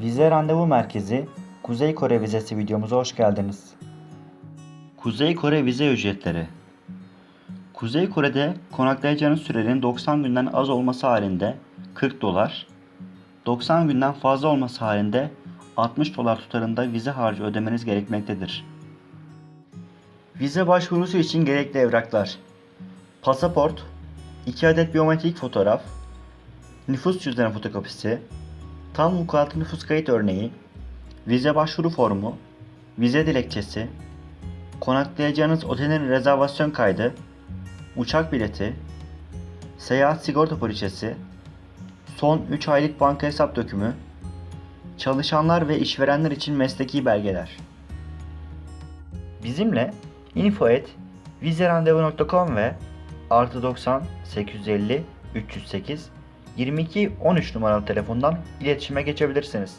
Vize Randevu Merkezi Kuzey Kore vizesi videomuza hoş geldiniz. Kuzey Kore vize ücretleri Kuzey Kore'de konaklayacağınız sürenin 90 günden az olması halinde 40 dolar, 90 günden fazla olması halinde 60 dolar tutarında vize harcı ödemeniz gerekmektedir. Vize başvurusu için gerekli evraklar Pasaport 2 adet biyometrik fotoğraf Nüfus cüzdanı fotokopisi Tam vukuatlı nüfus kayıt örneği Vize başvuru formu Vize dilekçesi Konaklayacağınız otelin rezervasyon kaydı Uçak bileti Seyahat sigorta poliçesi Son 3 aylık banka hesap dökümü Çalışanlar ve işverenler için mesleki belgeler. Bizimle info@vizerandevu.com ve artı 90 850 308 22 13 numaralı telefondan iletişime geçebilirsiniz.